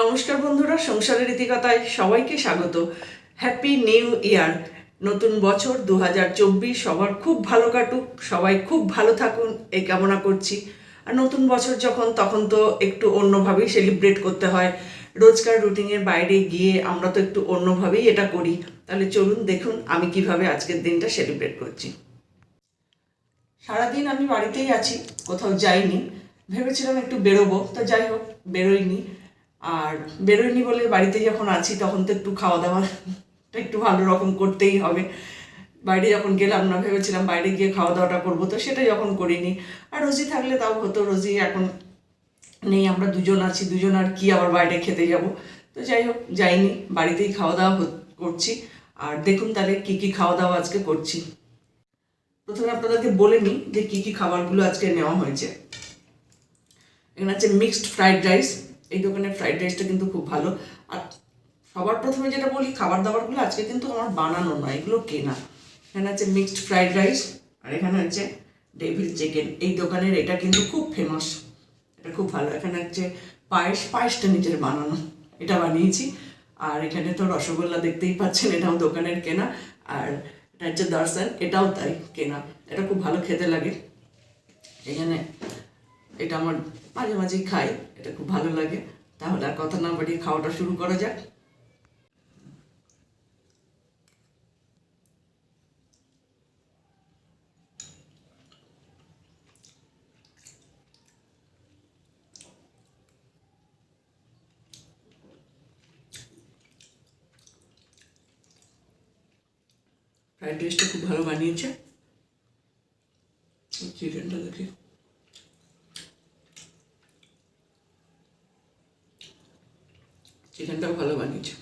নমস্কার বন্ধুরা, সংসারের রীতিকথায় সবাইকে স্বাগত। হ্যাপি নিউ ইয়ার নতুন বছর দু হাজার চব্বিশ, সবার খুব ভালো কাটুক, সবাই খুব ভালো থাকুন, এই কামনা করছি। আর নতুন বছর যখন, তখন তো একটু অন্যভাবেই সেলিব্রেট করতে হয়। রোজকার রুটিনের বাইরে গিয়ে আমরা তো একটু অন্যভাবেই এটা করি। তাহলে চলুন, দেখুন আমি কীভাবে আজকের দিনটা সেলিব্রেট করছি। সারাদিন আমি বাড়িতেই আছি, কোথাও যাইনি। ভেবেছিলাম একটু বেরোবো, তা যাই হোক, বেরোইনি। আর বেরোইনি বলে বাড়িতে যখন আছি, তখন তো একটু খাওয়া দাওয়াটা একটু ভালো রকম করতেই হবে। বাইরে যখন গেলাম না, ভেবেছিলাম বাইরে গিয়ে খাওয়া দাওয়াটা করব, তো সেটা যখন করিনি। আর রোজি থাকলে তাও হতো রোজি এখন নেই, আমরা দুজন আছি, দুজন আর কি, আবার বাইরে খেতে যাব। তো যাই হোক, যাইনি, বাড়িতেই খাওয়া দাওয়া করছি। আর দেখুন তাহলে কি কি খাওয়া দাওয়া আজকে করছি। প্রথমে আপনাদেরকে বলে নিই যে কী কী খাবারগুলো আজকে নেওয়া হয়েছে। এখানে আছে মিক্সড ফ্রাইড রাইস এই দোকানের ফ্রাইড রাইসটা কিন্তু খুব ভালো। আর সবার প্রথমে যেটা বলি খাবার দাবারগুলো আজকে কিন্তু আমার বানানো নয় এগুলো কেনা। এখানে আছে মিক্সড ফ্রাইড রাইস আর এখানে আছে ডেভিল চিকেন এই দোকানের এটা কিন্তু খুব ফেমাস এটা খুব ভালো। এখানে হচ্ছে পায়েস, পায়েসটা নিজের বানানো, এটা বানিয়েছি। আর এখানে তো রসগোল্লা দেখতেই পাচ্ছেন, এটাও দোকানের কেনা। আর এটা হচ্ছে দর্শন এটাও তাই কেনা। এটা খুব ভালো খেতে লাগে। এখানে এটা আমার মাঝে মাঝেই খাই, এটা খুব ভালো লাগে। তাহলে আর কথা না বাড়িয়ে খাওয়াটা শুরু করা যাক। ফ্রাইড রাইসটা খুব ভালো বানিয়েছে। চিকেনটা দেখি। চিকেনটাও ভালো বানিয়েছে।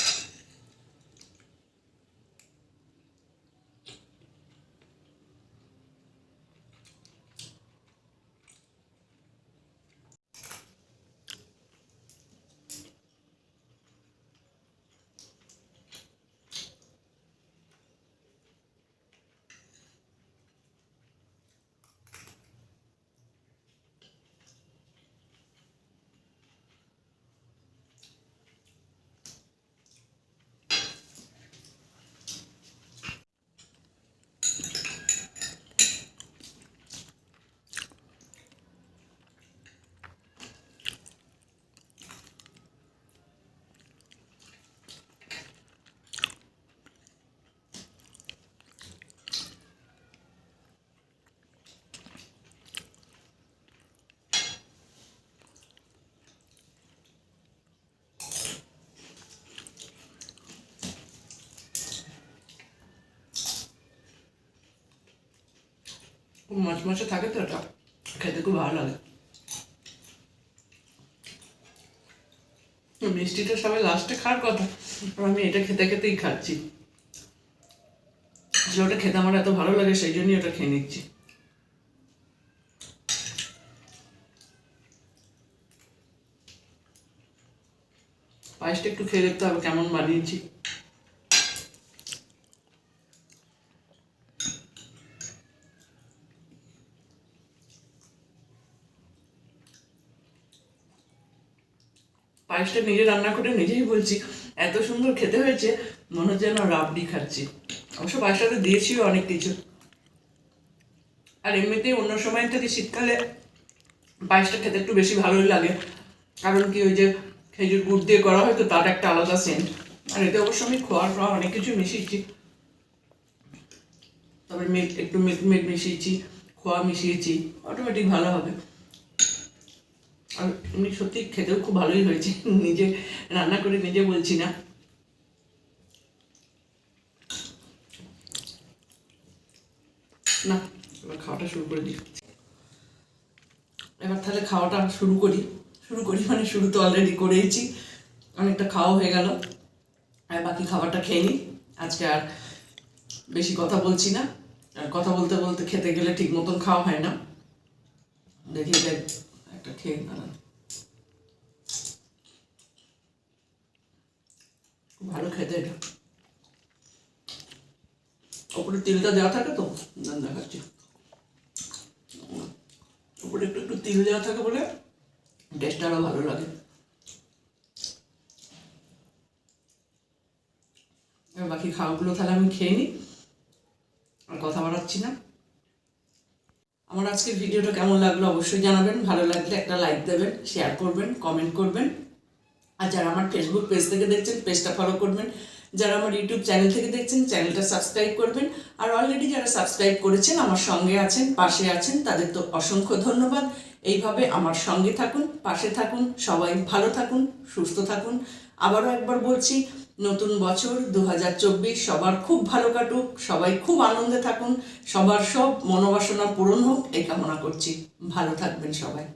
খুব মাছে থাকে তো এটা। খেতে খুব ভালো লাগে। মিষ্টিটা সবাই লাস্টে খাওয়ার কথা আমি এটা খেতে খেতেই খাচ্ছি। যে ওটা খেতে আমার এত ভালো লাগে, সেই জন্যই ওটা খেয়ে নিচ্ছি। পায়েসটা একটু খেয়ে দেখতে হবে কেমন বানিয়েছি। পায়েসটা নিজে রান্না করে নিজেই বলছি, এত সুন্দর খেতে হয়েছে, মনে হচ্ছে যেন রাবড়ি খাচ্ছি। অবশ্য পায়েসটাতে দিয়েছিও অনেক কিছু। আর এমনিতেই অন্য সময় থেকে শীতকালে পায়েসটা খেতে একটু বেশি ভালোই লাগে। কারণ কি ওই যে খেজুর গুড় দিয়ে করা হয় তো তার একটা আলাদা সেন্ট আর এতে অবশ্য আমি খোয়া অনেক কিছু মিশিয়েছি। তারপরে মিল্ক, একটু মিল্ক মেড মিশিয়েছি, খোয়া মিশিয়েছি অটোমেটিক ভালো হবে। আর এমনি সত্যি খেতেও খুব ভালোই হয়েছে। নিজে রান্না করে নিজে বলছি না। না, এবার খাওয়াটা শুরু করে দিই। এবার তাহলে খাওয়াটা শুরু করি। শুরু করি মানে শুরু তো অলরেডি করেইছি। অনেকটা খাওয়া হয়ে গেল। আর বাকি খাবারটা খেয়ে নিই। আজকে আর বেশি কথা বলছি না। আর কথা বলতে বলতে খেতে গেলে ঠিক মতন খাওয়া হয় না। দেখি একটা খেয়ে দাঁড়ান ভালো খেতে এটা। ওপরে তিলটা দেওয়া থাকে তো? দান দেখাচ্ছি। ওপরে একটু একটু তিল দেওয়া থাকে বলে টেস্টটা আরও ভালো লাগে। বাকি খাওয়াগুলো তাহলে আমি খেয়ে নিই। আর কথা বাড়াচ্ছি না। আমার আজকের ভিডিওটা কেমন লাগল অবশ্যই জানাবেন। ভালো লাগলে একটা লাইক দেবেন শেয়ার করবেন কমেন্ট করবেন। আর যারা আমার ফেসবুক পেজ থেকে দেখছেন পেজটা ফলো করবেন। যারা আমার ইউটিউব চ্যানেল থেকে দেখছেন চ্যানেলটা সাবস্ক্রাইব করবেন। আর অলরেডি যারা সাবস্ক্রাইব করেছেন, আমার সঙ্গে আছেন, পাশে আছেন, তাদের তো অসংখ্য ধন্যবাদ। এইভাবে আমার সঙ্গে থাকুন, পাশে থাকুন, সবাই ভালো থাকুন, সুস্থ থাকুন। আবারও একবার বলছি, নতুন বছর দু হাজার চব্বিশ সবার খুব ভালো কাটুক, সবাই খুব আনন্দে থাকুন, সবার সব মনোবাসনা পূরণ হোক, এই কামনা করছি। ভালো থাকবেন সবাই।